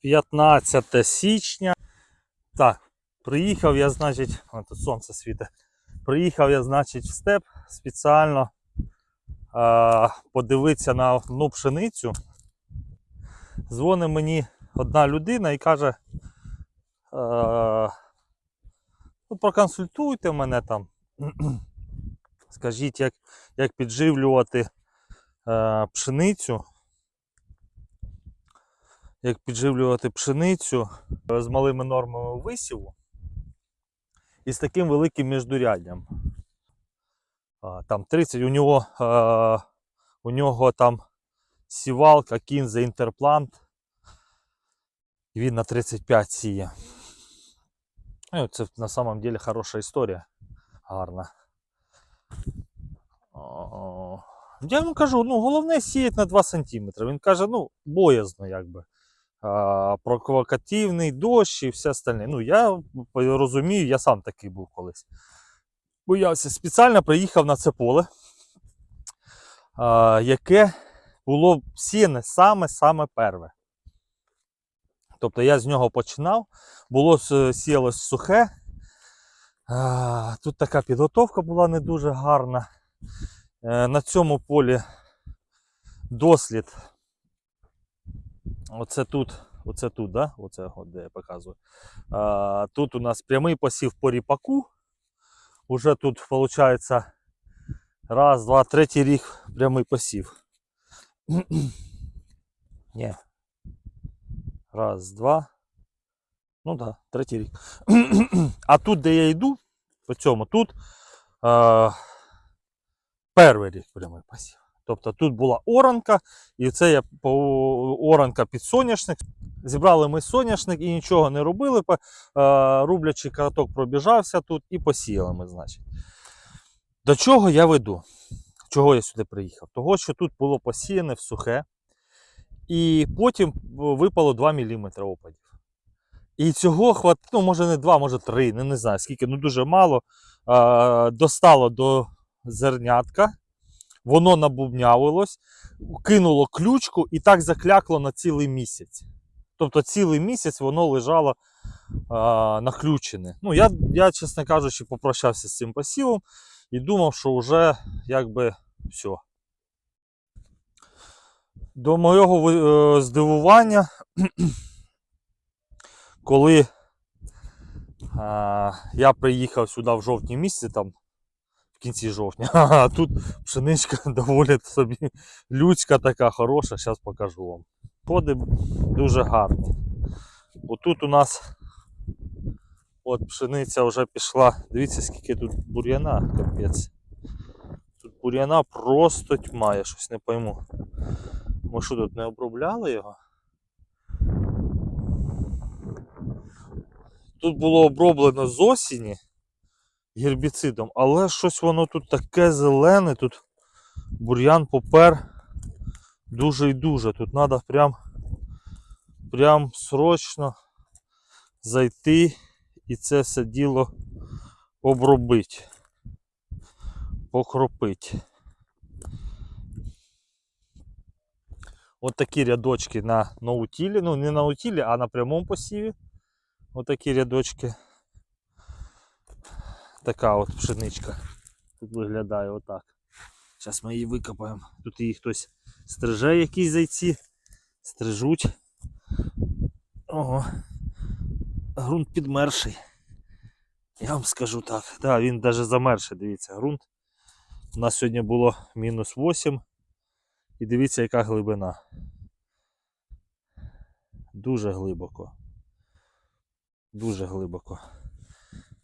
15 січня. Так, приїхав я, значить, о, тут сонце світить. Приїхав я, значить, в степ спеціально е, подивитися на одну пшеницю. Дзвонить мені одна людина і каже: е, ну, проконсультуйте мене там. Скажіть, як, як підживлювати е, пшеницю. Як підживлювати пшеницю е, з малими нормами висіву і з таким великим міждуряддям. А, Там 30, у нього, е, у нього там сівалка, кінза, інтерплант. І він на 35 сіє. Ну, Це на самом деле хороша історія. Гарна. Я йому кажу, ну головне сіяти на 2 см. Він каже, ну, боязно, якби. Провокативний дощ і все остальне. Ну, я розумію, я сам такий був колись. Боявся, спеціально приїхав на це поле, яке було сіне саме-саме перше. Тобто я з нього починав, було сіялось сухе. Тут така підготовка була не дуже гарна. Е, На цьому полі дослід. Оце тут, оце тут, да? оце от, де я показую. А, тут у нас прямий посів по ріпаку. Уже тут виходить раз, два, третій рік прямий посів. Ні. Раз, два. Ну так, да, третій рік. а тут, де я йду, по цьому, тут е, перший рік прямий посів. Тобто тут була оранка, і це я оранка під соняшник. Зібрали ми соняшник і нічого не робили. Е, рублячий каток пробіжався тут і посіяли ми, значить. До чого я веду? Чого я сюди приїхав? Того, що тут було посіяне в сухе, і потім випало 2 мм опадів. І цього хват, ну може не 2, може 3, не, не знаю скільки, ну дуже мало. Е, достало до зернятка, воно набубнявилось, кинуло ключку і так заклякло на цілий місяць. Тобто цілий місяць воно лежало а, наключене. Ну, я, я, чесно кажучи, попрощався з цим посівом і думав, що вже якби все. До моєго е, здивування, коли а, я приїхав сюди в жовтні місяці, там в кінці жовтня, а тут пшеничка доволі собі людська така хороша, зараз покажу вам. Ходи дуже гарні. Бо тут у нас от пшениця вже пішла. Дивіться, скільки тут бур'яна, капець. Тут бур'яна просто тьма, я щось не пойму. Ми що тут не обробляли його? Тут було оброблено з осені гербіцидом, але щось воно тут таке зелене, тут бур'ян попер дуже і дуже. Тут треба прям, прям срочно зайти і це все діло обробити, покропити. От такі рядочки на наутілі, ну не на наутілі, а на прямому посіві. От такі рядочки. Така от пшеничка. Тут виглядає отак. Зараз ми її викопаємо. Тут її хтось стриже якісь зайці. Стрижуть. Ого. Грунт підмерший. Я вам скажу так. Так, він навіть замерший, дивіться, ґрунт. У нас сьогодні було мінус 8. І дивіться, яка глибина. Дуже глибоко. Дуже глибоко.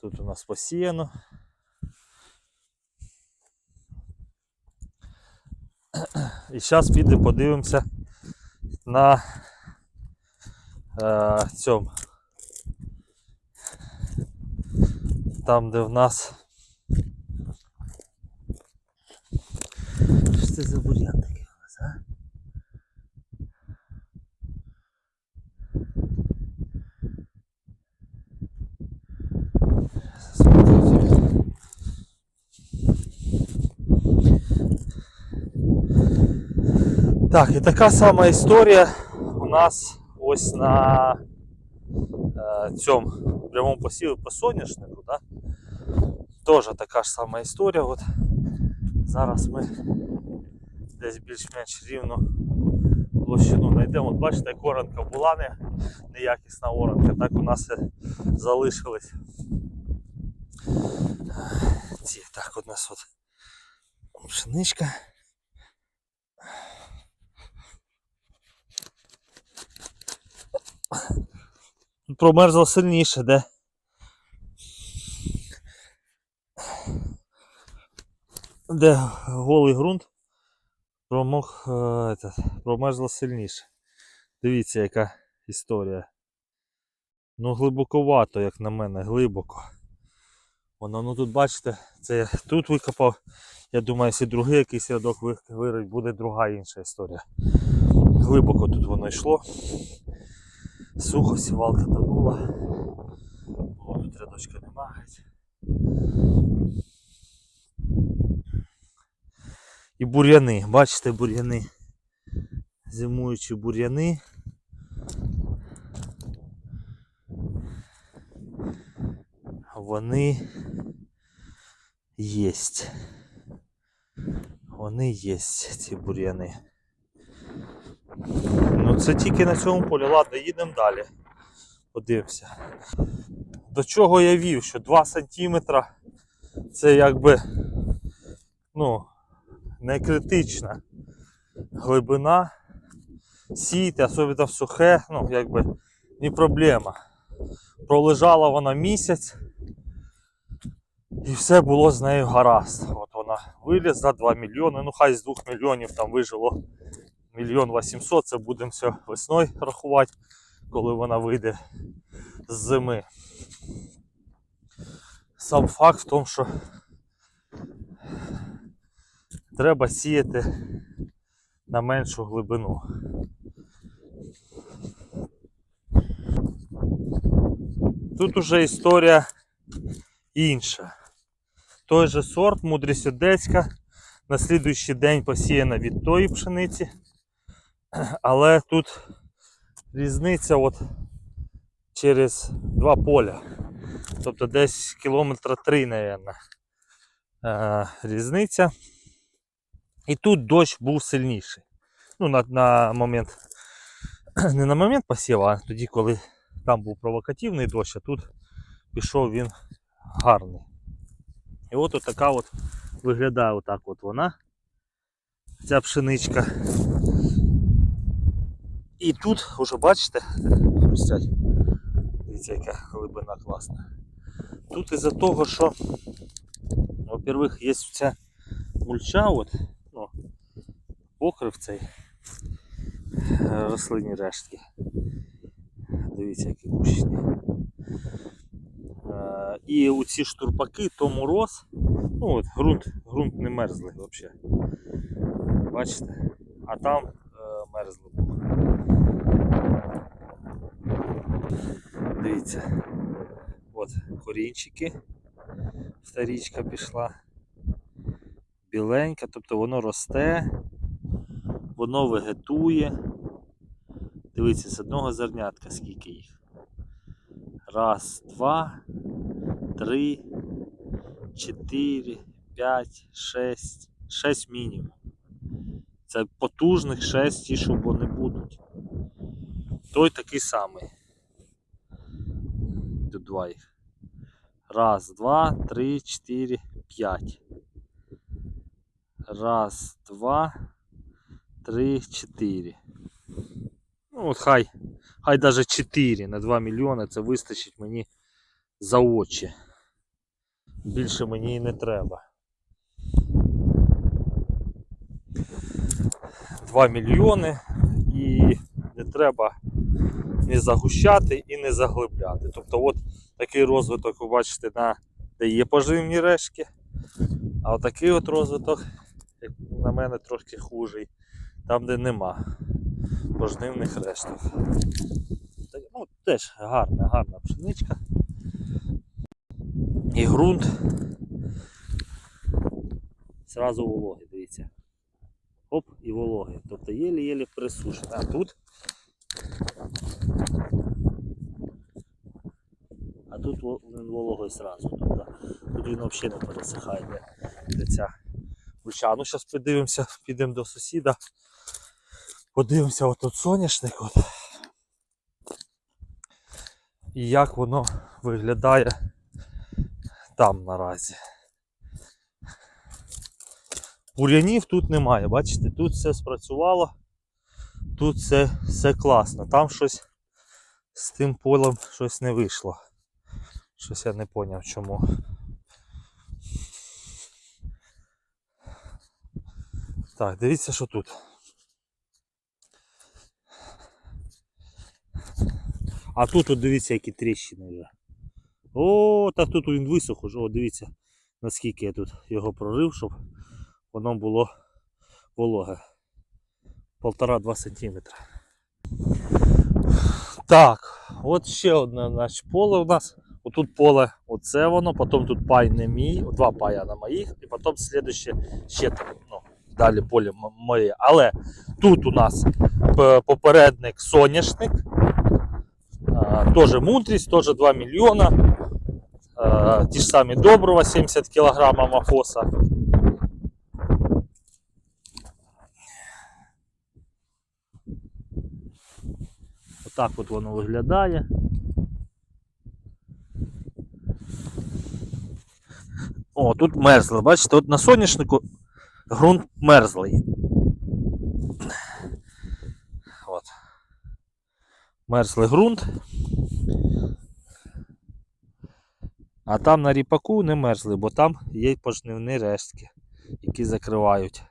Тут у нас посіяно. І зараз підемо подивимося на е, цьому. Там, де в нас. Що це за бур'ян такий у нас, а? Смотрите. Так, і така сама історія у нас ось на е, цьому прямому посіві по соняшнику, да? теж така ж сама історія. От зараз ми десь більш-менш рівну площину знайдемо. От бачите, як оранка була не, неякісна оранка, так у нас залишились. Ці, так, у нас от пшеничка. Промерзло сильніше, де? Де голий ґрунт промок, е, промерзло сильніше. Дивіться, яка історія. Ну, глибоковато, як на мене, глибоко. Воно, ну тут бачите, це я тут викопав. Я думаю, якщо другий якийсь рядок вирить, буде друга інша історія. Глибоко тут воно йшло. Сухо, сівалка тонула. О, тут рядочка нема. геть. І бур'яни, бачите бур'яни. Зимуючі бур'яни. Вони єсть. Вони єсть, ці бур'яни. Ну це тільки на цьому полі. Ладно, їдемо далі. Подивимося. До чого я вів, що 2 см це якби ну, не критична глибина. Сіяти, особливо в сухе, ну якби не проблема. Пролежала вона місяць і все було з нею гаразд. От вона вилізла 2 мільйони, ну хай з 2 мільйонів там вижило мільйон 800, це будемо все весною рахувати, коли вона вийде з зими. Сам факт в тому, що треба сіяти на меншу глибину. Тут уже історія інша. Той же сорт мудрість одеська на слідуючий день посіяна від тої пшениці. Але тут різниця от через два поля. Тобто десь кілометра три, мабуть, е, різниця. І тут дощ був сильніший. Ну, на, на момент, не на момент посіву, а тоді, коли там був провокативний дощ, а тут пішов він гарний. І от така от виглядає отак от вона. Ця пшеничка. І тут вже бачите, хрустять. Дивіться, яка глибина класна. Тут із-за того, що, во-первых, є ця мульча, от, ну, покрив цей е, рослинні рештки. Дивіться, які кущні. І оці штурпаки, то мороз, ну от ґрунт, ґрунт не мерзлий взагалі. Бачите? А там е, мерзло було. Дивіться. От корінчики. Старічка пішла. Біленька, тобто воно росте, воно вегетує. Дивіться, з одного зернятка скільки їх. Раз, два, три, чотири, п'ять, шесть. Шесть мінімум. Це потужних шесть, ті, що вони будуть. Той такий самий. Тут два їх. Раз, два, три, чотири, п'ять. Раз, два, три, чотири. Ну от хай, хай даже 4 на 2 мільйони це вистачить мені за очі. Більше мені і не треба. 2 мільйони і не треба не загущати і не заглибляти. Тобто от такий розвиток ви бачите, на, де є поживні решки, а отакий от розвиток, як на мене, трошки хужий, там де нема пожнивних решток. Ну, теж гарна, гарна пшеничка і ґрунт. Сразу вологи, дивіться. Оп, і вологи. Тобто єлі-єлі присушить. А тут А тут він вологою зразу. Тобто, тут він взагалі не пересихає де, де ця луча. Ну зараз подивимося, підемо до сусіда. Подивимося отут соняшник. От. І як воно виглядає там наразі. Бур'янів тут немає, бачите, тут все спрацювало, тут все, все класно. Там щось з тим полем щось не вийшло. Щось я не зрозумів чому. Так, дивіться, що тут. А тут от дивіться, які тріщини вже. О, та тут він висох уже. О, дивіться, наскільки я тут його прорив, щоб воно було вологе. Полтора-два сантиметра. Так, от ще одне наше поле у нас. Отут поле, оце воно, потім тут пай не мій, два пая на моїх, і потім слідуще ще там, ну, далі поле моє. Але тут у нас попередник соняшник. Теж мудрість, теж 2 мільйона. А, Ті ж самі добрива, 70 кг мафоса. Отак от воно виглядає. О, тут мерзло, бачите, от на соняшнику ґрунт мерзлий. От. Мерзлий ґрунт. А там на ріпаку не мерзли, бо там є пожнивні рештки, які закривають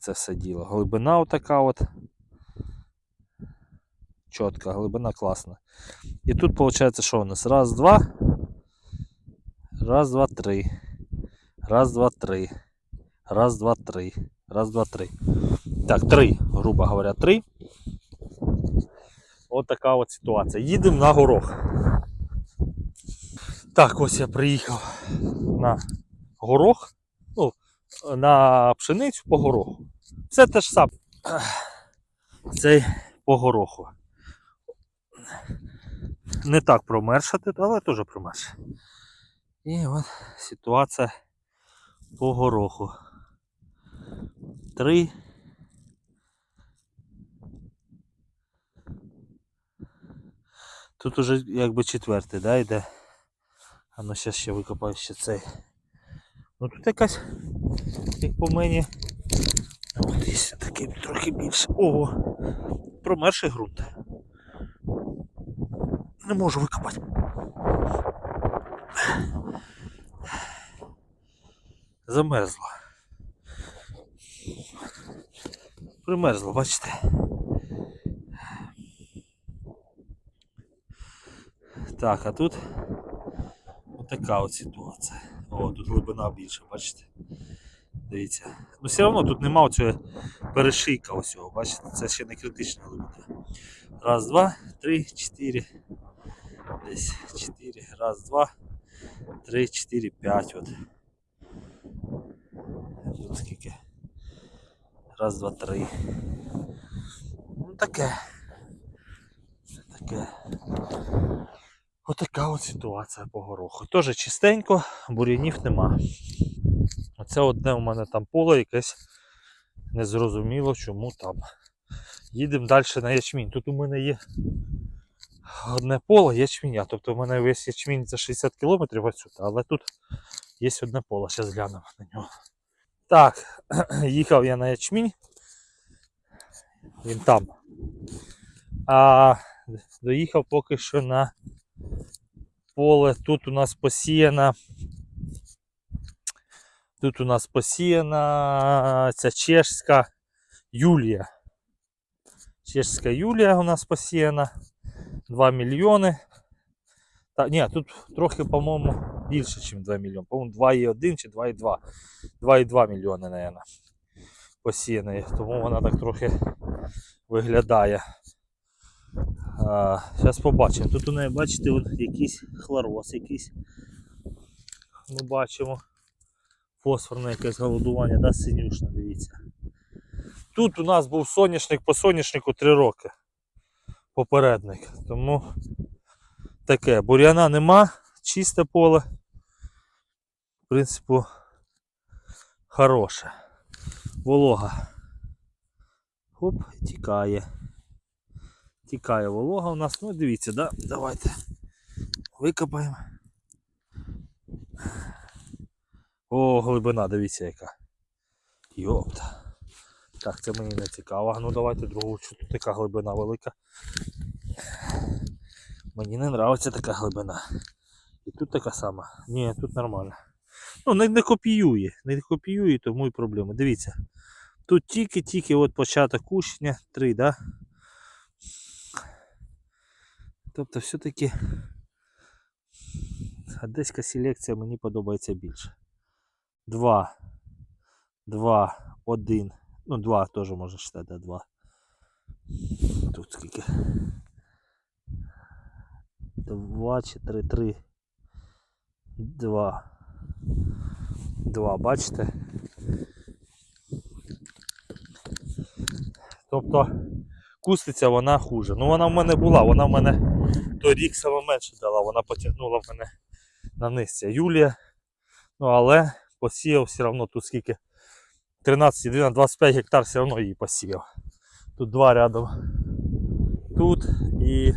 це все діло. Глибина отака от. Чітка, глибина класна. І тут виходить, що у нас? Раз, два. Раз, два, три. Раз, два, три. Раз, два, три. Раз, два, три. Так, три, грубо говоря, три. От така от ситуація. Їдемо на горох. Так, ось я приїхав на горох. Ну, на пшеницю по гороху. Все те ж саме. Цей по гороху. Не так промерша тут, але теж промерша. І от ситуація по гороху. Три. Тут уже якби четвертий, да, йде. А ну зараз ще викопаю ще цей. Ну тут якась, як по мені. От є такий трохи більше. Ого! Промерший ґрунт. Не можу викопати. Замерзло. Примерзло, бачите? Так, а тут отака от ситуація. О, тут глибина більше, бачите? Дивіться. Ну все одно тут нема оцього перешийка ось цього, бачите? Це ще не критична глибина. Раз, два, три, чотири. Десь чотири. Раз, два, три, чотири, п'ять. От. Тут скільки? Раз, два, три. Ну таке. Таке. Отака от ситуація по гороху. Теж чистенько, бур'янів нема. Оце одне у мене там поле якесь незрозуміло чому там. Їдемо далі на ячмінь. Тут у мене є одне поле ячменя. Тобто у мене весь ячмінь за 60 кілометрів отсюди, але тут є одне поле. Зараз глянемо на нього. Так, їхав я на ячмінь. Він там. А доїхав поки що на поле. Тут у нас посіяна. Тут у нас посіяна ця чешська Юлія. Чешська Юлія у нас посіяна. 2 мільйони. Та, ні, тут трохи, по-моєму, більше, ніж 2 мільйони. По-моєму, 2,1 чи 2,2. 2,2 мільйони, мабуть, посіяної. Тому вона так трохи виглядає. Зараз побачимо. Тут у неї, бачите, от якийсь хлороз якийсь. Ми бачимо. Фосфорне якесь голодування, да, синюшне, дивіться. Тут у нас був соняшник по соняшнику 3 роки. Попередник. Тому таке. Бур'яна нема, чисте поле. В принципі, хороше. Волога. Хоп, тікає. Тікає волога у нас. Ну, дивіться, да? давайте викопаємо. О, глибина, дивіться яка. Йопта. Так, це мені не цікаво. Ну давайте другу, що тут така глибина велика. Мені не подобається така глибина. І тут така сама. Ні, тут нормально. Ну, не, не копіює. Не копіює, тому і проблеми. Дивіться. Тут тільки-тільки от початок кущення 3, да? Тобто все-таки одеська селекція мені подобається більше. 2, 2, 1. Ну, 2 теж можна читати, 2. Тут скільки? 2 чи 3, 3. 2. 2, бачите? Тобто кустиця вона хуже. Ну вона в мене була, вона в мене торік саме менше дала, вона потягнула в мене на низ ця Юлія. Ну але посіяв все одно тут скільки 13, 12, 25 гектар все одно її посіяв. Тут два рядом. Тут і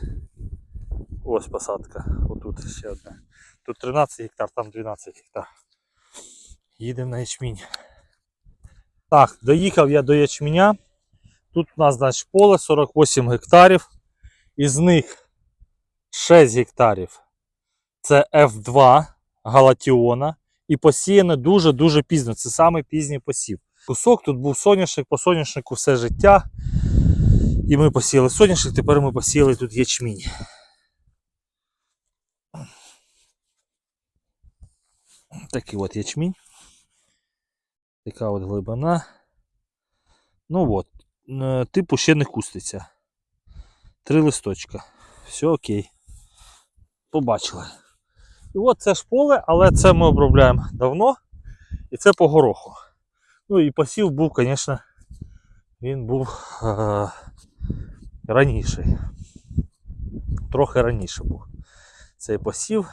ось посадка. Отут ще одна. Тут 13 гектар, там 12 гектар. Їдемо на ячмінь. Так, доїхав я до ячменя. Тут у нас значить, поле 48 гектарів. Із них 6 гектарів. Це F2 Галатіона. І посіяно дуже-дуже пізно. Це саме пізній посів. Кусок тут був соняшник, по соняшнику все життя. І ми посіяли соняшник, тепер ми посіяли тут ячмінь. Такий от ячмінь. Така от глибина. Ну от, типу ще не куститься. Три листочка. Все окей. Побачили. І от це ж поле, але це ми обробляємо давно. І це по гороху. Ну і посів був, звісно, він був е- раніший. Трохи раніше був. Цей посів.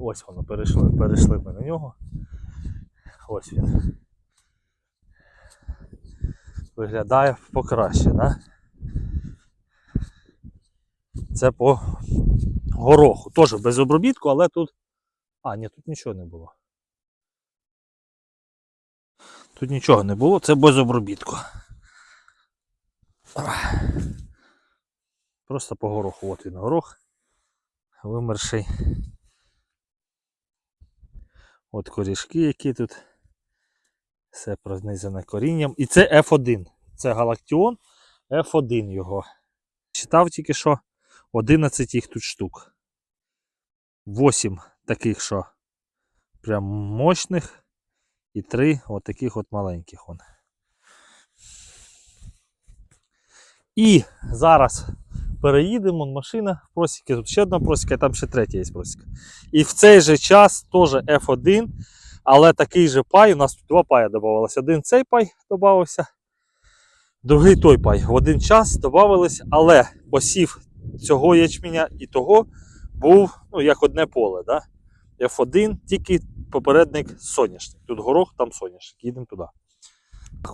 Ось воно перейшли, перейшли ми на нього. Ось він. Виглядає покраще? Це по гороху. Теж без обробітку, але тут. А, ні, тут нічого не було. Тут нічого не було, це без обробітку. Просто по гороху. От він горох. Вимерший. От корішки, які тут. Все пронизане корінням. І це F1. Це Галактіон F1 його. Читав тільки що 11 їх тут штук. 8 таких, що прям мощних. І 3 от таких от маленьких. Вон. І зараз переїдемо, машина, просіки, тут ще одна просіка, і там ще третя є просіка. І в цей же час теж F1, але такий же пай, у нас тут два пая додавалося. Один цей пай додавався, другий той пай. В один час додавались, але посів цього ячменя і того був ну, як одне поле. Да? F1, тільки попередник соняшник. Тут горох, там соняшник. Їдемо туди.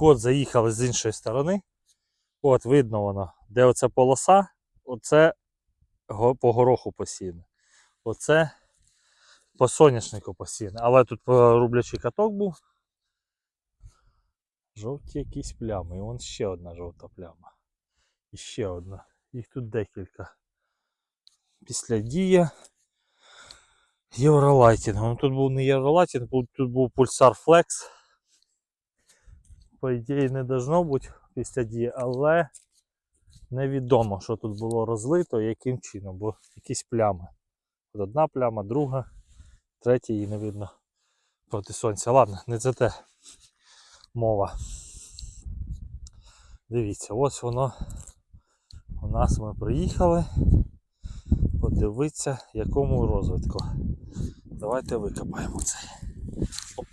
От заїхали з іншої сторони. От видно воно, де оця полоса, оце по гороху посіяне. Оце по соняшнику посіяне. Але тут е, рублячий каток був. Жовті якісь плями. І вон ще одна жовта пляма. І ще одна. Їх тут декілька. Після дія. Євролайтінг. Ну, тут був не Євролайтінг, тут був пульсар Flex. По ідеї не должно бути після дії, але невідомо, що тут було розлито і яким чином, бо якісь плями. От одна пляма, друга, третя її не видно проти сонця. Ладно, не це те мова. Дивіться, ось воно у нас ми приїхали. Подивитися, якому розвитку. Давайте викопаємо це. Оп.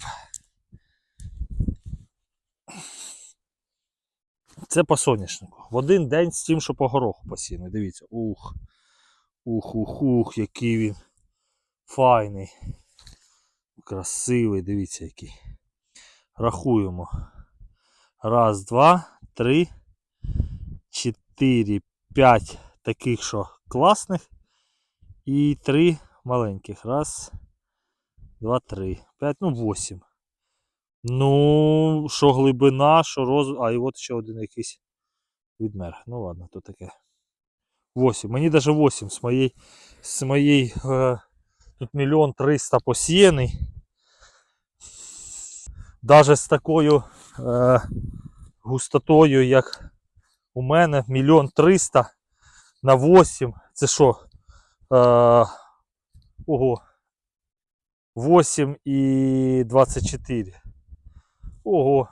Це по соняшнику. В один день з тим, що по гороху посіяно. Дивіться. Ух. Ух-ух-ух, який він файний. Красивий, дивіться який. Рахуємо. Раз, два, три, чотири, п'ять таких, що класних. І три маленьких. Раз, два, три. П'ять, ну восім. Ну, що глибина, що роз... А, і от ще один якийсь відмер. Ну ладно, то таке. 8. Мені даже 8 з моєї, з моєї е, тут мільйон триста посіяний. Даже з такою е, густотою, як у мене, мільйон триста на 8. Це що? Е, ого. 8 і 24. Ого.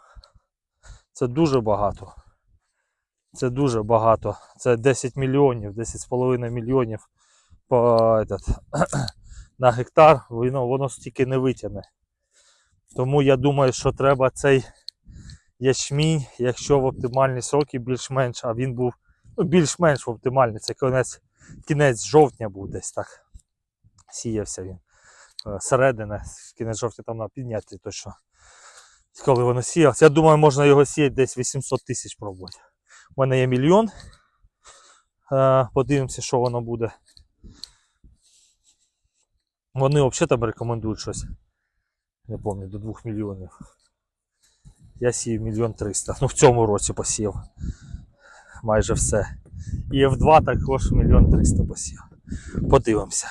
Це дуже багато. Це дуже багато. Це 10 мільйонів, 10,5 мільйонів по, этот, на гектар. Воно, воно стільки не витягне. Тому я думаю, що треба цей ячмінь, якщо в оптимальні сроки більш-менш, а він був ну, більш-менш в оптимальний, це кінець, кінець жовтня був десь так. Сіявся він. Е, Середина, кінець жовтня там на підняти точно. Коли воно сіялося. Я думаю, можна його сіяти десь 800 тисяч пробувати. У мене є мільйон. Е, Подивимося, що воно буде. Вони взагалі там рекомендують щось. Не пам'ятаю, до 2 мільйонів. Я сів мільйон триста. Ну в цьому році посів. Майже все. І F2 також мільйон триста посів. Подивимося.